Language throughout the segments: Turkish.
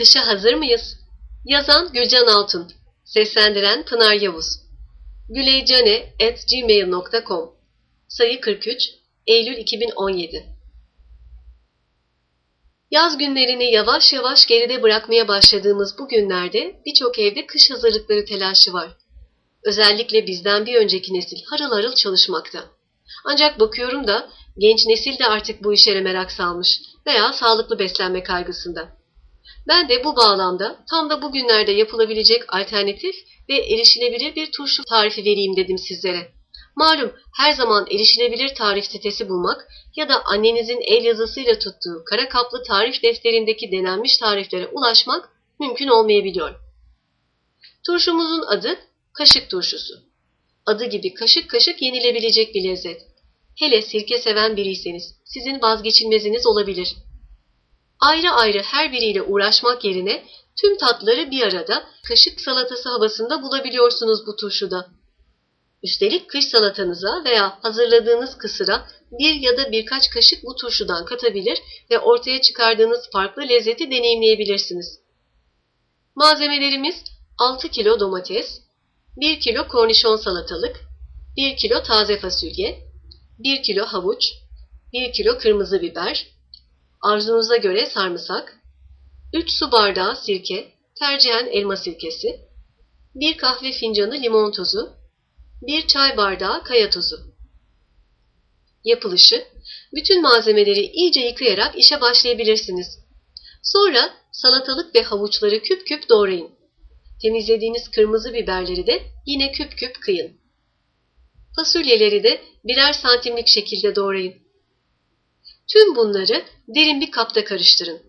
Kışa hazır mıyız? Yazan Gülcan Altun Seslendiren Pınar Yavuz güleycane.gmail.com Sayı 43 Eylül 2017 Yaz günlerini yavaş yavaş geride bırakmaya başladığımız bu günlerde birçok evde kış hazırlıkları telaşı var. Özellikle bizden bir önceki nesil harıl harıl çalışmakta. Ancak bakıyorum da genç nesil de artık bu işlere merak salmış veya sağlıklı beslenme kaygısında. Ben de bu bağlamda tam da bugünlerde yapılabilecek alternatif ve erişilebilir bir turşu tarifi vereyim dedim sizlere. Malum her zaman erişilebilir tarif sitesi bulmak ya da annenizin el yazısıyla tuttuğu kara kaplı tarif defterindeki denenmiş tariflere ulaşmak mümkün olmayabiliyor. Turşumuzun adı kaşık turşusu. Adı gibi kaşık kaşık yenilebilecek bir lezzet. Hele sirke seven biriyseniz sizin vazgeçilmeziniz olabilir. Ayrı ayrı her biriyle uğraşmak yerine tüm tatları bir arada kaşık salatası havasında bulabiliyorsunuz bu turşuda. Üstelik kış salatanıza veya hazırladığınız kısıra bir ya da birkaç kaşık bu turşudan katabilir ve ortaya çıkardığınız farklı lezzeti deneyimleyebilirsiniz. Malzemelerimiz 6 kilo domates, 1 kilo kornişon salatalık, 1 kilo taze fasulye, 1 kilo havuç, 1 kilo kırmızı biber, arzunuza göre sarımsak, 3 su bardağı sirke, tercihen elma sirkesi, 1 kahve fincanı limon tuzu, 1 çay bardağı kaya tuzu. Yapılışı, bütün malzemeleri iyice yıkayarak işe başlayabilirsiniz. Sonra salatalık ve havuçları küp küp doğrayın. Temizlediğiniz kırmızı biberleri de yine küp küp kıyın. Fasulyeleri de birer santimlik şekilde doğrayın. Tüm bunları derin bir kapta karıştırın.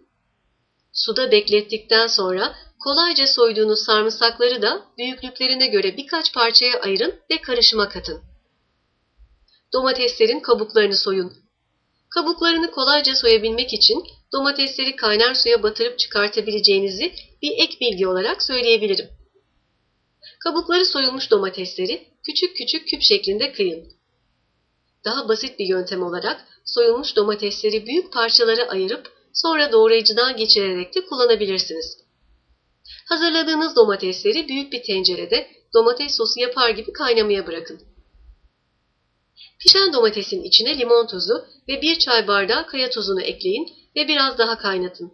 Suda beklettikten sonra kolayca soyduğunuz sarımsakları da büyüklüklerine göre birkaç parçaya ayırın ve karışıma katın. Domateslerin kabuklarını soyun. Kabuklarını kolayca soyabilmek için domatesleri kaynar suya batırıp çıkartabileceğinizi bir ek bilgi olarak söyleyebilirim. Kabukları soyulmuş domatesleri küçük küçük küp şeklinde kıyın. Daha basit bir yöntem olarak soyulmuş domatesleri büyük parçalara ayırıp sonra doğrayıcıdan geçirerek de kullanabilirsiniz. Hazırladığınız domatesleri büyük bir tencerede domates sosu yapar gibi kaynamaya bırakın. Pişen domatesin içine limon tuzu ve bir çay bardağı kaya tuzunu ekleyin ve biraz daha kaynatın.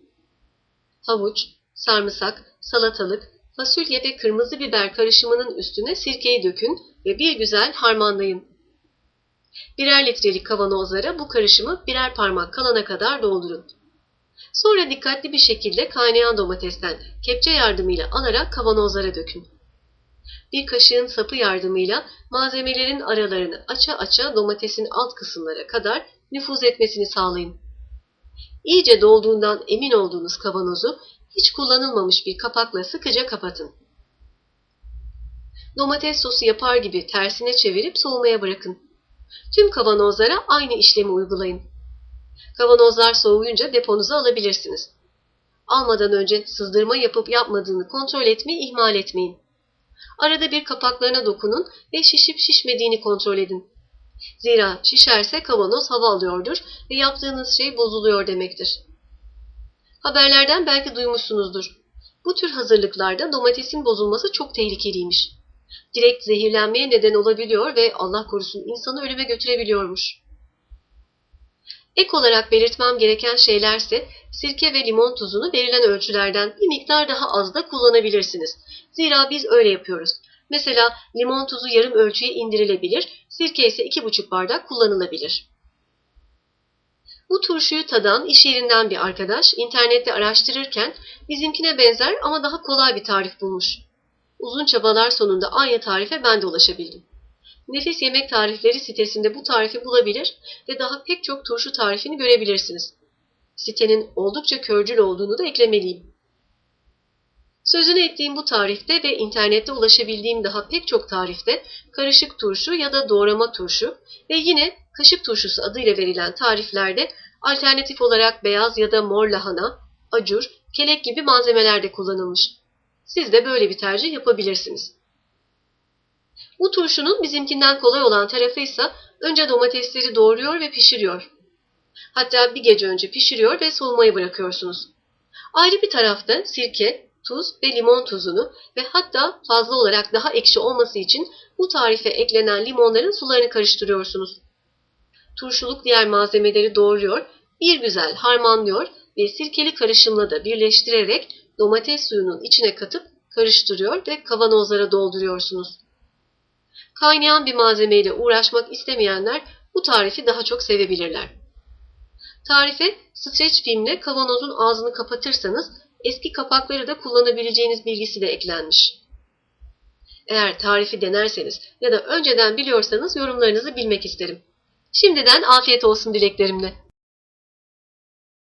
Havuç, sarımsak, salatalık, fasulye ve kırmızı biber karışımının üstüne sirkeyi dökün ve bir güzel harmanlayın. Birer litrelik kavanozlara bu karışımı birer parmak kalana kadar doldurun. Sonra dikkatli bir şekilde kaynayan domatesten kepçe yardımıyla alarak kavanozlara dökün. Bir kaşığın sapı yardımıyla malzemelerin aralarını aça aça domatesin alt kısımlara kadar nüfuz etmesini sağlayın. İyice dolduğundan emin olduğunuz kavanozu hiç kullanılmamış bir kapakla sıkıca kapatın. Domates sosu yapar gibi tersine çevirip soğumaya bırakın. Tüm kavanozlara aynı işlemi uygulayın. Kavanozlar soğuyunca deponuza alabilirsiniz. Almadan önce sızdırma yapıp yapmadığını kontrol etmeyi ihmal etmeyin. Arada bir kapaklarına dokunun ve şişip şişmediğini kontrol edin. Zira şişerse kavanoz hava alıyordur ve yaptığınız şey bozuluyor demektir. Haberlerden belki duymuşsunuzdur. Bu tür hazırlıklarda domatesin bozulması çok tehlikeliymiş. Direkt zehirlenmeye neden olabiliyor ve Allah korusun insanı ölüme götürebiliyormuş. Ek olarak belirtmem gereken şeylerse sirke ve limon tuzunu verilen ölçülerden bir miktar daha az da kullanabilirsiniz. Zira biz öyle yapıyoruz. Mesela limon tuzu yarım ölçüye indirilebilir, sirke ise 2,5 bardak kullanılabilir. Bu turşuyu tadan iş yerinden bir arkadaş internette araştırırken bizimkine benzer ama daha kolay bir tarif bulmuş. Uzun çabalar sonunda aynı tarife ben de ulaşabildim. Nefis Yemek Tarifleri sitesinde bu tarifi bulabilir ve daha pek çok turşu tarifini görebilirsiniz. Sitenin oldukça körcül olduğunu da eklemeliyim. Sözünü ettiğim bu tarifte ve internette ulaşabildiğim daha pek çok tarifte karışık turşu ya da doğrama turşu ve yine kaşık turşusu adıyla verilen tariflerde alternatif olarak beyaz ya da mor lahana, acur, kelek gibi malzemeler de kullanılmış. Siz de böyle bir tercih yapabilirsiniz. Bu turşunun bizimkinden kolay olan tarafı ise önce domatesleri doğruyor ve pişiriyor. Hatta bir gece önce pişiriyor ve soğumaya bırakıyorsunuz. Ayrı bir tarafta sirke, tuz ve limon tuzunu ve hatta fazla olarak daha ekşi olması için bu tarife eklenen limonların sularını karıştırıyorsunuz. Turşuluk diğer malzemeleri doğruyor, bir güzel harmanlıyor ve sirkeli karışımla da birleştirerek domates suyunun içine katıp karıştırıyor ve kavanozlara dolduruyorsunuz. Kaynayan bir malzemeyle uğraşmak istemeyenler bu tarifi daha çok sevebilirler. Tarife streç filmle kavanozun ağzını kapatırsanız eski kapakları da kullanabileceğiniz bilgisi de eklenmiş. Eğer tarifi denerseniz ya da önceden biliyorsanız yorumlarınızı bilmek isterim. Şimdiden afiyet olsun dileklerimle.